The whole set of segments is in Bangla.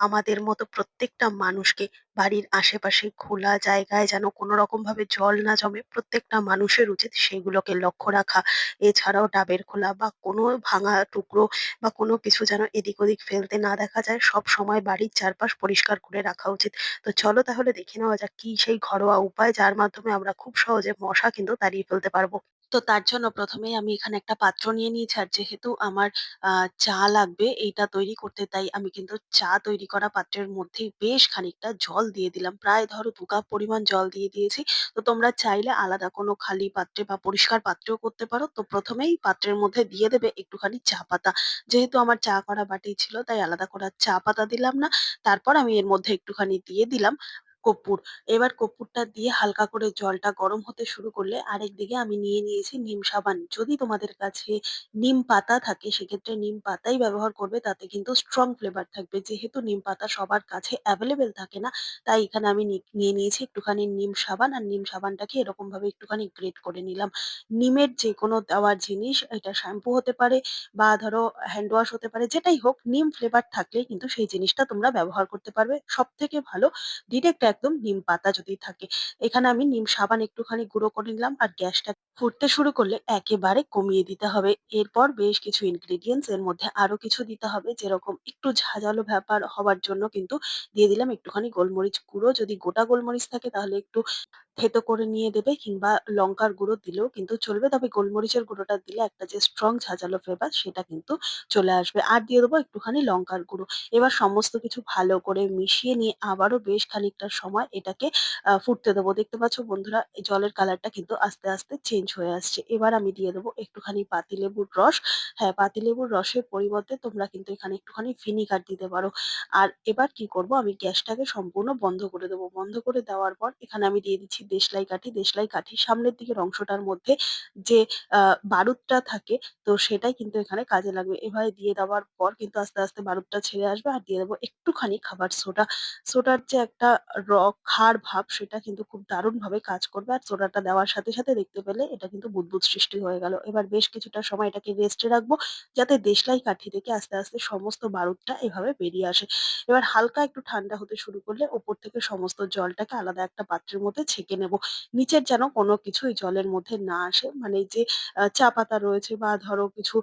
আমাদের মতো প্রত্যেকটা মানুষকে। বাড়ির আশেপাশে খোলা জায়গায় যেন কোনোরকমভাবে জল না জমে, প্রত্যেকটা মানুষের উচিত সেগুলোকে লক্ষ্য রাখা। এছাড়াও ডাবের খোলা বা কোনো ভাঙা টুকরো বা কোনো কিছু যেন এদিক ওদিক ফেলতে না দেখা যায়। সবসময় বাড়ির চারপাশ পরিষ্কার করে রাখা উচিত। তো চলো তাহলে দেখে নেওয়া যাক কি সেই ঘরোয়া উপায় যার মাধ্যমে আমরা খুব সহজে মশা কিন্তু তাড়িয়ে ফেলতে পারব। তো তার জন্য ১ম এই আমি এখানে একটা পাত্র নিয়ে নিয়েছি আর যেহেতু আমার, আ, চা লাগবে এইটা তৈরি করতে, তাই আমি কিন্তু চা তৈরি করা পাত্রের মধ্যেই বেশ খানিকটা জল দিয়ে দিলাম। প্রায় ধরো দু কাপ পরিমাণ জল দিয়ে দিয়েছি। তো তোমরা চাইলে আলাদা কোনো খালি পাত্রে বা পরিষ্কার পাত্রেও করতে পারো। তো প্রথমেই পাত্রের মধ্যে দিয়ে দেবে একটুখানি চা পাতা। যেহেতু আমার চা করা বাটি ছিল, তাই আলাদা করে চা পাতা দিলাম না। তারপর আমি এর মধ্যে একটুখানি দিয়ে দিলাম কর্পূর। এবার কর্পূরটা দিয়ে হালকা করে জলটা গরম হতে শুরু করলে আরেকদিকে আমি নিয়ে নিয়েছি নিম সাবান। যদি তোমাদের কাছে নিম পাতা থাকে, সেক্ষেত্রে নিম পাতাই ব্যবহার করবে, তাতে কিন্তু স্ট্রং ফ্লেভার থাকবে। যেহেতু নিম পাতা সবার কাছে অ্যাভেলেবেল থাকে না, তাই এখানে আমি নিয়ে নিয়েছি একটুখানি নিম সাবান আর নিম সাবানটাকে এরকমভাবে একটুখানি গ্রেট করে নিলাম। নিমের যেকোনো দেওয়ার জিনিস, এটা শ্যাম্পু হতে পারে বা ধরো হ্যান্ড ওয়াশ হতে পারে, যেটাই হোক, নিম ফ্লেভার থাকলে কিন্তু সেই জিনিসটা তোমরা ব্যবহার করতে পারবে। সব থেকে ভালো ডিরেক্ট একদম নিম পাতা যদি থাকে। এখানে আমি নিম সাবান একটুখানি গুঁড়ো করে নিলাম আর গ্যাসটা ফুটতে শুরু করলে একেবারে কমিয়ে দিতে হবে। এরপর বেশ কিছু ইনগ্রিডিয়েন্টস এর মধ্যে আরও কিছু দিতে হবে, যেরকম একটু ঝাঁঝালো ব্যাপার হওয়ার জন্য কিন্তু দিয়ে দিলাম একটুখানি গোলমরিচ গুঁড়ো। যদি গোটা গোলমরিচ থাকে তাহলে একটু থেতো করে নিয়ে দেবে কিংবা লঙ্কার গুঁড়ো দিলেও কিন্তু চলবে। তবে গোলমরিচের গুঁড়োটা দিলে একটা যে স্ট্রং ঝাঁঝালো ফ্লেভার সেটা কিন্তু চলে আসবে। আর দিয়ে দেবো একটুখানি লঙ্কার গুঁড়ো। এবার সমস্ত কিছু ভালো করে মিশিয়ে নিয়ে আবারও বেশ খানিকটা সময় এটাকে ফুটতে দেবো। দেখতে পাচ্ছ বন্ধুরা জলের কালারটা কিন্তু আস্তে, আস্তে চেঞ্জ হয়ে আসছে। এবার আমি দিয়ে দেবো একটুখানি পাতিলেবুর রস। হ্যাঁ, পাতিলেবুর রসের পরিবর্তে তোমরা কিন্তু এখানে একটুখানি ভিনিগার দিতে পারো। আর এবার কি করব আমি গ্যাসটাকে সম্পূর্ণ বন্ধ করে দেবো। বন্ধ করে দেওয়ার পর এখানে আমি দিয়ে দিচ্ছি দেশলাই কাঠি। দেশলাই কাঠির সামনের দিকের অংশটার মধ্যে যে বারুদটা থাকে তো সেটাই কিন্তু এখানে কাজে লাগবে। এভাবে দিয়ে দেওয়ার পর কিন্তু আস্তে, আস্তে বারুদটা ছেড়ে আসবে আর দিয়ে দেবো একটুখানি খাবার সোডা। সোডার যে একটা র খার ভাব সেটা কিন্তু খুব দারুণভাবে কাজ করবে। আর সোডাটা দেওয়ার সাথে, সাথে দেখতে পেলে এটা কিন্তু বুদবুদ সৃষ্টি হয়ে গেল। এবার বেশ কিছুটা সময় এটাকে রেস্টে রাখব যাতে দেশলাই কাঠি থেকে আস্তে, আস্তে সমস্ত বারুদটা এভাবে বেরিয়ে আসে। এবার হালকা একটু ঠান্ডা হতে শুরু করলে ওপর থেকে সমস্ত জলটাকে আলাদা একটা পাত্রের মধ্যে ছেঁকে নেব। নিচের যেন কোনো কিছুই জলের মধ্যে না আসে। মানে যে চা পাতা রয়েছে বা ধরো কিছু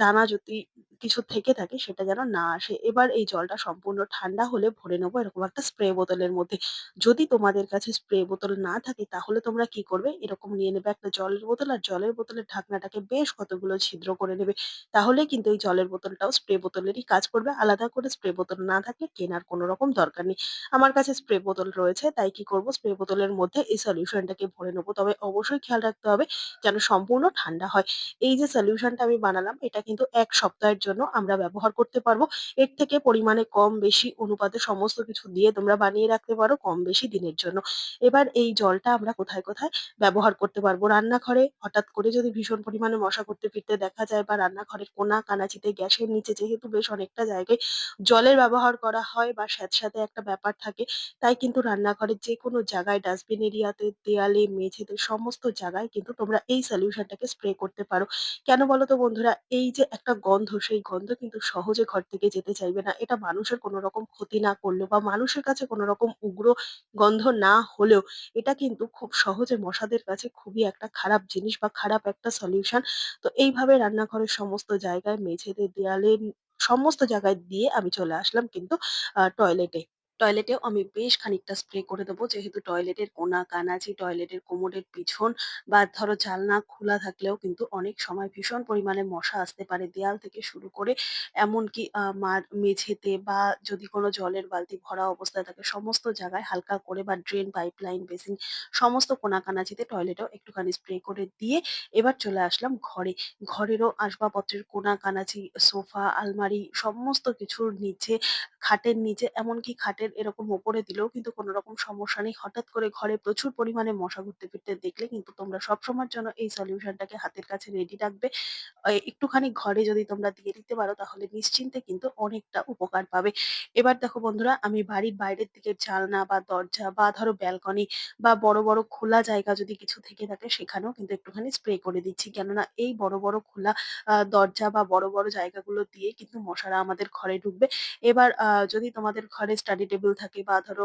দানা যদি কিছু থেকে থাকে সেটা যেন না আসে। এবার এই জলটা সম্পূর্ণ ঠান্ডা হলে ভরে নেব এরকম একটা স্প্রে বোতলের মধ্যে। যদি তোমাদের কাছে স্প্রে বোতল না থাকে তাহলে তোমরা কি করবে এরকম নিয়ে নেবে একটা জলের বোতল আর জলের বোতলের ঢাকনাটাকে বেশ কতগুলো ছিদ্র করে নেবে। তাহলেই কিন্তু এই জলের বোতলটাও স্প্রে বোতলেরই কাজ করবে। আলাদা করে স্প্রে বোতল না থাকলে কেনার কোনো রকম দরকার নেই। আমার কাছে স্প্রে বোতল রয়েছে, তাই কি করব স্প্রে বোতলের মধ্যে এই সলিউশনটাকে ভরে নেব। তবে অবশ্যই খেয়াল রাখতে হবে যেন সম্পূর্ণ ঠান্ডা হয়। এই যে সলিউশনটা আমি বানালাম, এটা কিন্তু এক সপ্তাহের জন্য জন্য আমরা ব্যবহার করতে পারব। এর থেকে পরিমাণে কম বেশি অনুপাতে সমস্ত কিছু দিয়ে তোমরা বানিয়ে রাখতে পারো কম বেশি দিনের জন্য। এবার এই জলটা আমরা কোথায়, কোথায় ব্যবহার করতে পারব? রান্নাঘরে হঠাৎ করে যদি ভীষণ পরিমাণে মশা করতে ফিরতে দেখা যায় বা রান্নাঘরের কোনা কানাচিতে গ্যাসের নিচে যেহেতু বেশ অনেকটা জায়গায় জলের ব্যবহার করা হয় বা স্যাঁতস্যাঁতে একটা ব্যাপার থাকে, তাই কিন্তু রান্নাঘরের যেকোনো জায়গায় ডাস্টবিন এরিয়াতে, দেয়ালে, মেঝেতে সমস্ত জায়গায় কিন্তু তোমরা এই সলিউশনটাকে স্প্রে করতে পারো। কেন বলো তো বন্ধুরা? এই যে একটা গন্ধ, সেই গন্ধ কিন্তু সহজে ঘর থেকে যেতে চাইবে না। এটা মানুষের কোনো রকম ক্ষতি না করলেও বা মানুষের কাছে কোনো রকম উগ্র গন্ধ না হলেও এটা কিন্তু খুব সহজে মশাদের কাছে খুবই একটা খারাপ জিনিস বা খারাপ একটা সলিউশন। তো এইভাবে রান্নাঘরের সমস্ত জায়গায়, মেঝেতে, দেয়ালে, সমস্ত জায়গায় দিয়ে আমি চলে আসলাম কিন্তু টয়লেটে। টয়লেটেও আমি বেশ খানিকটা স্প্রে করে দেবো। যেহেতু টয়লেটের কোনা কানাচি, টয়লেটের কোমরের পিছন বা ধরো জালনা খোলা থাকলেও কিন্তু অনেক সময় ভীষণ পরিমাণে মশা আসতে পারে। দেয়াল থেকে শুরু করে এমনকি মেঝেতে বা যদি কোনো জলের বালতি ভরা অবস্থায় থাকে সমস্ত জায়গায় হালকা করে বা ড্রেন, পাইপলাইন, বেসিন সমস্ত কোনা-কানাচিতে টয়লেটেও একটুখানি স্প্রে করে দিয়ে এবার চলে আসলাম ঘরে। ঘরেরও আসবাবপত্রের কোনা-কানাচি, সোফা, আলমারি সমস্ত কিছুর নিচে, খাটের নিচে এমনকি খাটের এরকম ওপরে দিলেও কিন্তু কোনো রকম সমস্যা নেই। হঠাৎ করে ঘরে প্রচুর পরিমাণে মশা ঘুরতে ফিরতে দেখলে কিন্তু তোমরা সবসময়ের জন্য এই সলিউশনটাকে হাতের কাছে রেডি রাখবে। একটুখানি ঘরে যদি তোমরা দিয়ে দিতে পারো তাহলে নিশ্চিন্তে কিন্তু অনেকটা উপকার পাবে। এবার দেখো বন্ধুরা আমি বাড়ির বাইরের দিকের জানলা বা দরজা বা ধরো ব্যালকনি বা বড়, বড় খোলা জায়গা যদি কিছু থেকে থাকে সেখানেও কিন্তু একটুখানি স্প্রে করে দিচ্ছি। কেননা এই বড়, বড় খোলা দরজা বা বড়, বড় জায়গাগুলো দিয়ে কিন্তু মশারা আমাদের ঘরে ঢুকবে। এবার যদি তোমাদের ঘরে স্টাডি টেবিল থাকে বা ধরো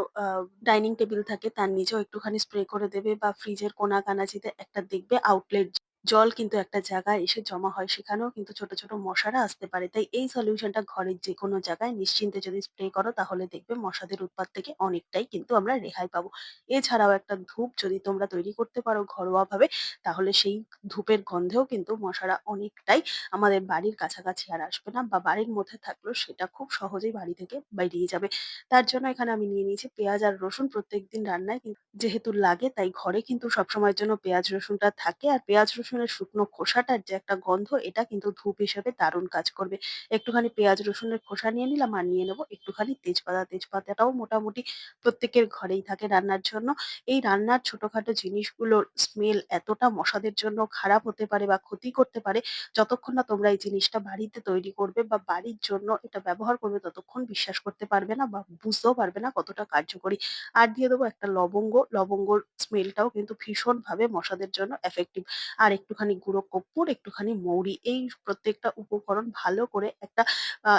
ডাইনিং টেবিল থাকে, তার নিচেও একটুখানি স্প্রে করে দেবে বা ফ্রিজের কোনা-কানাচিতে একটা দেখবে আউটলেট জল কিন্তু একটা জায়গায় এসে জমা হয়। সেখানেও কিন্তু ছোট, ছোট মশারা আসতে পারে। তাই এই সলিউশনটা ঘরের যেকোনো জায়গায় নিশ্চিন্তে যদি স্প্রে করো তাহলে দেখবে মশাদের উৎপাত থেকে অনেকটাই কিন্তু আমরা রেহাই পাবো। এছাড়াও একটা ধূপ যদি তোমরা তৈরি করতে পারো ঘরোয়াভাবে তাহলে সেই ধূপের গন্ধেও কিন্তু মশারা অনেকটাই আমাদের বাড়ির কাছাকাছি আর আসবে না বা বাড়ির মধ্যে থাকলেও সেটা খুব সহজেই বাড়ি থেকে বেরিয়ে যাবে। তার জন্য এখানে আমি নিয়ে নিয়েছি পেঁয়াজ আর রসুন প্রত্যেকদিন রান্নায় কিন যেহেতু লাগে তাই ঘরে কিন্তু সবসময়ের জন্য পেঁয়াজ রসুনটা থাকে আর পেঁয়াজ রসুনের শুকনো খোসাটার যে একটা গন্ধ, এটা কিন্তু ধূপ হিসেবে দারুণ কাজ করবে। একটুখানি পেঁয়াজ রসুনের খোসা নিয়ে নিলাম আর নিয়ে নেব একটুখানি তেজপাতা। তেজপাতাটাও মোটামুটি প্রত্যেকের ঘরেই থাকে রান্নার জন্য। এই রান্নার ছোটখাটো জিনিসগুলোর স্মেল এতটা মশাদের জন্য খারাপ হতে পারে বা ক্ষতি করতে পারে, যতক্ষণ না তোমরা এই জিনিসটা বাড়িতে তৈরি করবে বা বাড়ির জন্য এটা ব্যবহার করবে, ততক্ষণ বিশ্বাস করতে পারবে না বা বুঝতেও পারবে না কতটা কার্যকরী। আর দিয়ে দেবো একটা লবঙ্গ। লবঙ্গর স্মেলটাও কিন্তু ভীষণভাবে মশাদের জন্য এফেক্টিভ। আর একটুখানি গুঁড়ো কর্পূর, একটুখানি মৌরি। এই প্রত্যেকটা উপকরণ ভালো করে একটা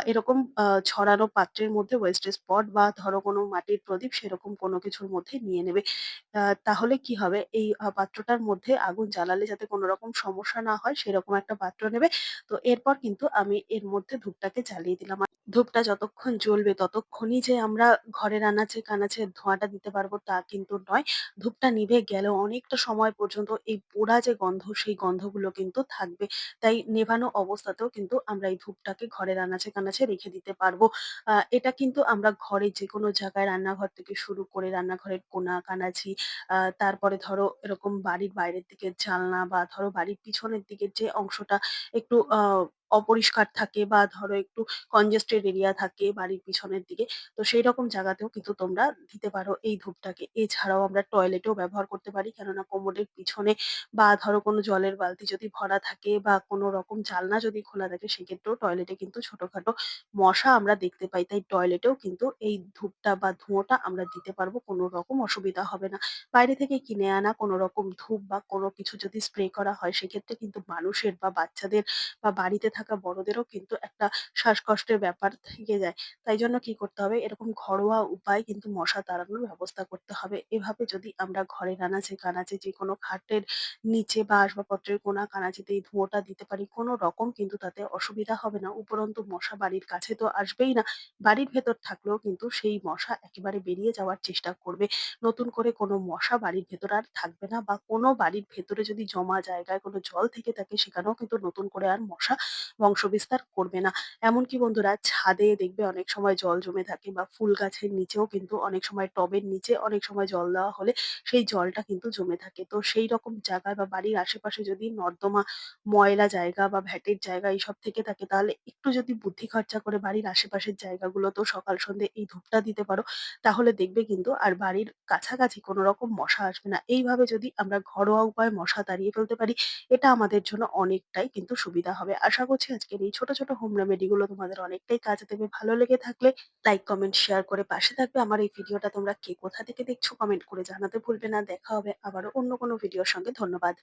এরকম ছড়ানো পাত্রের মধ্যে ওয়েস্টেজ পট বা ধরো কোনো মাটির প্রদীপ সেরকম কোনো কিছুর মধ্যে নিয়ে নেবে। তাহলে কি হবে এই পাত্রটার মধ্যে আগুন জ্বালালে যাতে কোনো রকম সমস্যা না হয় সেরকম একটা পাত্র নেবে। তো এরপর কিন্তু আমি এর মধ্যে ধূপটাকে জ্বালিয়ে দিলাম। ধূপটা যতক্ষণ জ্বলবে ততক্ষণই যে আমরা ঘরের আনাচে-কানাচে ধোঁয়াটা দিতে পারব তা কিন্তু নয়। ধূপটা নিভে গেলেও অনেকটা সময় পর্যন্ত এই পোড়া যে গন্ধ সেই গন্ধগুলো কিন্তু থাকবে। তাই নেভানো অবস্থাতেও কিন্তু আমরা এই ধূপটাকে ঘরের আনাচে-কানাচে রেখে দিতে পারব। এটা কিন্তু আমরা ঘরে যে কোনো জায়গায় রান্নাঘর থেকে শুরু করে রান্নাঘরের কোনা কানাছি তারপরে ধরো এরকম বাড়ির বাইরের দিকের জানলা বা ধরো বাড়ির পিছনের দিকের যে অংশটা একটু অপরিষ্কার থাকে বা ধরো একটু কনজেস্টেড এরিয়া থাকে বাড়ির পিছনের দিকে। তো সেইরকম জায়গাতেও কিন্তু তোমরা দিতে পারো এই ধূপটাকে। এছাড়াও আমরা টয়লেটেও ব্যবহার করতে পারি। কেননা কোমরের পিছনে বা ধরো কোনো জলের বালতি যদি ভরা থাকে বা কোনো রকম জানলা যদি খোলা থাকে, সেক্ষেত্রেও টয়লেটে কিন্তু ছোটখাটো মশা আমরা দেখতে পাই। তাই টয়লেটেও কিন্তু এই ধূপটা বা ধোঁয়াটা আমরা দিতে পারব। কোনো রকম অসুবিধা হবে না। বাইরে থেকে কিনে আনা কোনো রকম ধূপ বা কোনো কিছু যদি স্প্রে করা হয়, সেক্ষেত্রে কিন্তু মানুষের বা বাচ্চাদের বা বাড়িতে থাকা বড়দেরও কিন্তু একটা শ্বাসকষ্টের ব্যাপার থেকে যায়। তাই জন্য কি করতে হবে এরকম ঘরোয়া উপায় কিন্তু মশা তাড়ানোর ব্যবস্থা করতে হবে। এভাবে যদি আমরা ঘরের আনাচে-কানাচে যেকোনো খাটের নিচে বা আসবাবপত্রের কোনা-কানাচিতে এই ধোঁয়াটা দিতে পারি, কোনো রকম কিন্তু তাতে অসুবিধা হবে না। উপরন্তু মশা বাড়ির কাছে তো আসবেই না। বাড়ির ভেতর থাকলেও কিন্তু সেই মশা একেবারে বেরিয়ে যাওয়ার চেষ্টা করবে। নতুন করে কোনো মশা বাড়ির ভেতরে আর থাকবে না বা কোনো বাড়ির ভেতরে যদি জমা জায়গায় কোনো জল থেকে থাকে, সেখানেও কিন্তু নতুন করে আর মশা বংশবিস্তার করবে না। এমনকি বন্ধুরা ছাদে দেখবে অনেক সময় জল জমে থাকে বা ফুল গাছের নিচেও কিন্তু অনেক সময় টবের নিচে অনেক সময় জল দেওয়া হলে সেই জলটা কিন্তু জমে থাকে। তো সেই রকম জায়গায় বা বাড়ির আশেপাশে যদি নর্দমা, ময়লা জায়গা বা ভ্যাটের জায়গা এইসব থেকে থাকে তাহলে একটু যদি বুদ্ধি খরচা করে বাড়ির আশেপাশের জায়গাগুলোতেও সকাল সন্ধ্যে এই ধূপটা দিতে পারো, তাহলে দেখবে কিন্তু আর বাড়ির কাছাকাছি কোনো রকম মশা আসবে না। এইভাবে যদি আমরা ঘরোয়া উপায়ে মশা তাড়িয়ে ফেলতে পারি, এটা আমাদের জন্য অনেকটাই কিন্তু সুবিধা হবে। আশা করছি আজকের এই ছোট, ছোট হোম রেমেডি গুলো তোমাদের অনেকটাই কাজে দেবে। ভালো লেগে থাকলে লাইক, কমেন্ট, শেয়ার করে পাশে থাকবে। আমার এই ভিডিওটা তোমরা কে কোথা থেকে দেখছ কমেন্ট করে জানাতে ভুলবে না। দেখা হবে আবারও অন্য কোনো ভিডিওর সঙ্গে। ধন্যবাদ।